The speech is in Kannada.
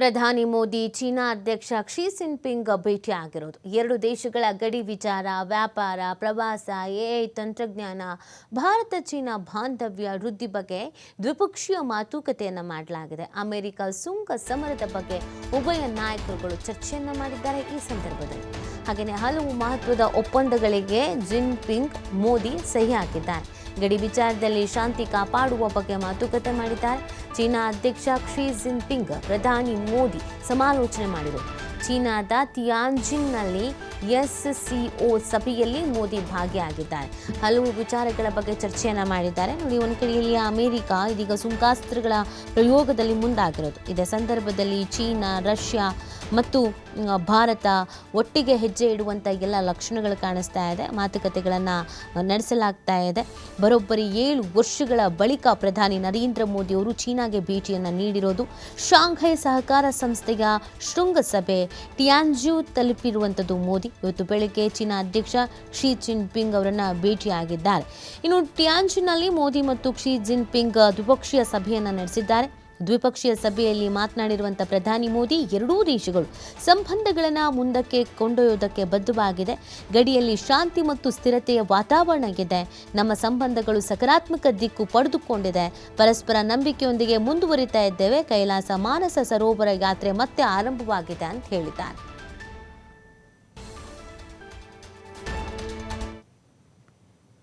ಪ್ರಧಾನಿ ಮೋದಿ, ಚೀನಾ ಅಧ್ಯಕ್ಷ ಕ್ಸಿ ಭೇಟಿ ಆಗಿರೋದು ಎರಡು ದೇಶಗಳ ಗಡಿ ವಿಚಾರ, ವ್ಯಾಪಾರ, ಪ್ರವಾಸ ಎಐ ತಂತ್ರಜ್ಞಾನ, ಭಾರತ, ಚೀನಾ ಬಾಂಧವ್ಯ ವೃದ್ಧಿ ಬಗ್ಗೆ ದ್ವಿಪಕ್ಷೀಯ ಮಾತುಕತೆಯನ್ನು ಮಾಡಲಾಗಿದೆ. ಅಮೆರಿಕ ಸುಂಕ ಸಮರದ ಬಗ್ಗೆ ಉಭಯ ನಾಯಕರುಗಳು ಚರ್ಚೆಯನ್ನು ಮಾಡಿದ್ದಾರೆ ಈ ಸಂದರ್ಭದಲ್ಲಿ. ಹಾಗೆಯೇ ಹಲವು ಮಹತ್ವದ ಒಪ್ಪಂದಗಳಿಗೆ ಜಿನ್ಪಿಂಗ್ ಮೋದಿ ಸಹಿ ಹಾಕಿದ್ದಾರೆ. ಗಡಿ ವಿಚಾರದಲ್ಲಿ ಶಾಂತಿ ಕಾಪಾಡುವ ಬಗ್ಗೆ ಮಾತುಕತೆ ಮಾಡಿದ್ದಾರೆ. ಚೀನಾ ಅಧ್ಯಕ್ಷ ಕ್ಸಿ ಜಿನ್ಪಿಂಗ್ ಪ್ರಧಾನಿ ಮೋದಿ ಸಮಾಲೋಚನೆ ಮಾಡಿದರು. ಚೀನಾದ ತಿಯಾನ್ಜಿನ್ನಲ್ಲಿ ಎಸ್ಸಿಒ ಸಭೆಯಲ್ಲಿ ಮೋದಿ ಭಾಗಿಯಾಗಿದ್ದಾರೆ. ಹಲವು ವಿಚಾರಗಳ ಬಗ್ಗೆ ಚರ್ಚೆಯನ್ನು ಮಾಡಿದ್ದಾರೆ. ನೋಡಿ, ಒಂದು ಕಡೆಯಲ್ಲಿ ಅಮೆರಿಕ, ಇದೀಗ ಸುಂಕಾಸ್ತ್ರಗಳ ಪ್ರಯೋಗದಲ್ಲಿ ಮುಂದಾಗಿರೋದು. ಇದೇ ಸಂದರ್ಭದಲ್ಲಿ ಚೀನಾ, ರಷ್ಯಾ ಮತ್ತು ಭಾರತ ಒಟ್ಟಿಗೆ ಹೆಜ್ಜೆ ಇಡುವಂಥ ಎಲ್ಲ ಲಕ್ಷಣಗಳು ಕಾಣಿಸ್ತಾ ಇದೆ. ಮಾತುಕತೆಗಳನ್ನು ನಡೆಸಲಾಗ್ತಾ ಇದೆ. ಬರೋಬ್ಬರಿ ಏಳು ವರ್ಷಗಳ ಬಳಿಕ ಪ್ರಧಾನಿ ನರೇಂದ್ರ ಮೋದಿ ಅವರು ಚೀನಾಗೆ ಭೇಟಿಯನ್ನು ನೀಡಿರೋದು. ಶಾಂಘೈ ಸಹಕಾರ ಸಂಸ್ಥೆಯ ಶೃಂಗಸಭೆ ಟಿಯಾನ್ಜು ತಲುಪಿರುವಂಥದ್ದು ಮೋದಿ. ಇವತ್ತು ಬೆಳಗ್ಗೆ ಚೀನಾ ಅಧ್ಯಕ್ಷ ಕ್ಷಿ ಜಿನ್ಪಿಂಗ್ ಅವರನ್ನು ಭೇಟಿಯಾಗಿದ್ದಾರೆ. ಇನ್ನು ಟಿಯಾನ್ಜುನಲ್ಲಿ ಮೋದಿ ಮತ್ತು ಕ್ಷಿ ಜಿನ್ಪಿಂಗ್ ದ್ವಿಪಕ್ಷೀಯ ಸಭೆಯನ್ನು ನಡೆಸಿದ್ದಾರೆ. ದ್ವಿಪಕ್ಷೀಯ ಸಭೆಯಲ್ಲಿ ಮಾತನಾಡಿರುವಂಥ ಪ್ರಧಾನಿ ಮೋದಿ, ಎರಡೂ ದೇಶಗಳು ಸಂಬಂಧಗಳನ್ನು ಮುಂದಕ್ಕೆ ಕೊಂಡೊಯ್ಯೋದಕ್ಕೆ ಬದ್ಧವಾಗಿದೆ. ಗಡಿಯಲ್ಲಿ ಶಾಂತಿ ಮತ್ತು ಸ್ಥಿರತೆಯ ವಾತಾವರಣ ಇದೆ. ನಮ್ಮ ಸಂಬಂಧಗಳು ಸಕಾರಾತ್ಮಕ ದಿಕ್ಕು ಪಡೆದುಕೊಂಡಿದೆ. ಪರಸ್ಪರ ನಂಬಿಕೆಯೊಂದಿಗೆ ಮುಂದುವರಿತಾ ಇದ್ದೇವೆ. ಕೈಲಾಸ ಮಾನಸ ಸರೋವರ ಯಾತ್ರೆ ಮತ್ತೆ ಆರಂಭವಾಗಿದೆ ಅಂತ ಹೇಳಿದ್ದಾರೆ.